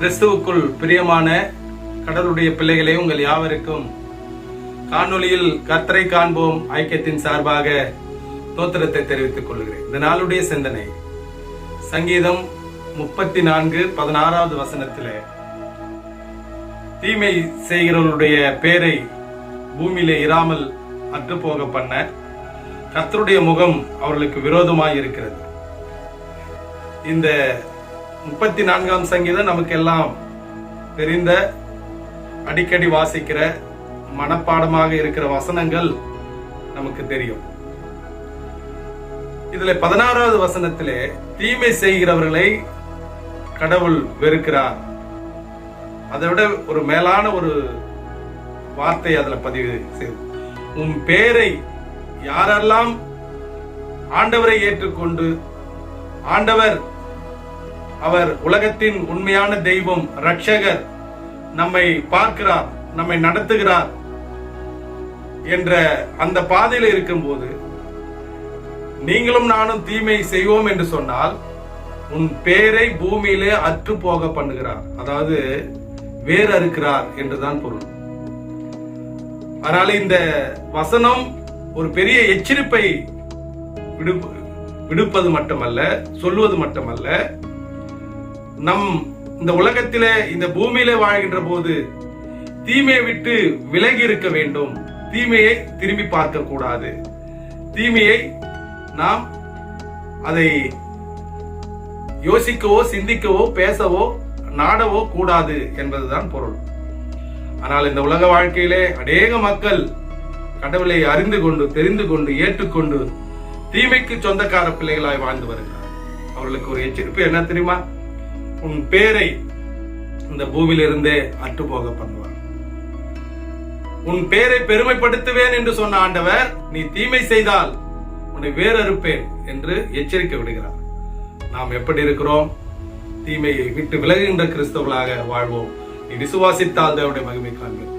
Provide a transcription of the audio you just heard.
கிறிஸ்துவுக்குள் பிரியமான கடலுடைய பிள்ளைகளே உங்கள் யாவருக்கும் காணொளியில் கர்த்தரை காண்போம் ஐக்கியத்தின் சார்பாக தோத்திரத்தை தெரிவித்துக் கொள்கிறேன். இந்த நாளுடைய சிந்தனை சங்கீதம் முப்பத்தி நான்கு பதினாறாவது வசனத்திலே தீமை செய்கிறவர்களுடைய பேரை பூமியிலே இராமல் அற்றுப்போக பண்ண கர்த்தருடைய முகம் அவர்களுக்கு விரோதமாய் இருக்கிறது. இந்த முப்பத்தி நான்காம் சங்கீதம் நமக்கு எல்லாம் தெரிந்த அடிக்கடி வாசிக்கிற மனப்பாடமாக இருக்கிற வசனங்கள் நமக்கு தெரியும். இதுல பதினாறாவது வசனத்திலே தீமை செய்கிறவர்களை கடவுள் வெறுக்கிறார். அதை விட ஒரு மேலான ஒரு வார்த்தை அதுல பதிவு செய்து உன் பேரை யாரெல்லாம் ஆண்டவரை ஏற்றுக்கொண்டு ஆண்டவர் அவர் உலகத்தின் உண்மையான தெய்வம் ரட்சகர் நம்மை பார்க்கிறார் நம்மை நடத்துகிறார் என்ற அந்த பாதையில இருக்கும்போது நீங்களும் நானும் தீமை செய்வோம் என்று சொன்னால் உன் பேரை பூமியிலே அற்று போக பண்ணுகிறார். அதாவது வேறு அறுக்கிறார் என்றுதான் பொருள். அதனால இந்த வசனம் ஒரு பெரிய எச்சரிப்பை விடு- விடுப்பது மட்டுமல்ல சொல்லுவது மட்டுமல்ல நம் இந்த உலகத்திலே இந்த பூமியில வாழ்கின்ற போது தீமையை விட்டு விலகி இருக்க வேண்டும். தீமையை திரும்பி பார்க்க கூடாது. தீமையை நாம் அதை யோசிக்கவோ சிந்திக்கவோ பேசவோ நாடவோ கூடாது என்பதுதான் பொருள். ஆனால் இந்த உலக வாழ்க்கையிலே அநேக மக்கள் கடவுளை அறிந்து கொண்டு தெரிந்து கொண்டு ஏற்றுக்கொண்டு தீமைக்கு சொந்தக்கார பிள்ளைகளாய் வாழ்ந்து வருகிறார் அவர்களுக்கு ஒரு எச்சரிப்பு என்ன தெரியுமா? உன் பேரை இந்த பூமியிலிருந்தே அற்றுப்போக பண்ணுவார் உன் பேரை பெருமைப்படுத்துவேன் என்று சொன்ன ஆண்டவர் நீ தீமை செய்தால் உன்னை வேறறுப்பேன் என்று எச்சரிக்கை விடுகிறார். நாம் எப்படி இருக்கிறோம்? தீமையை விட்டு விலகுகின்ற கிறிஸ்தவர்களாக வாழ்வோம். நீ விசுவாசித்தால் தேவனுடைய மகிமை காண்பேன்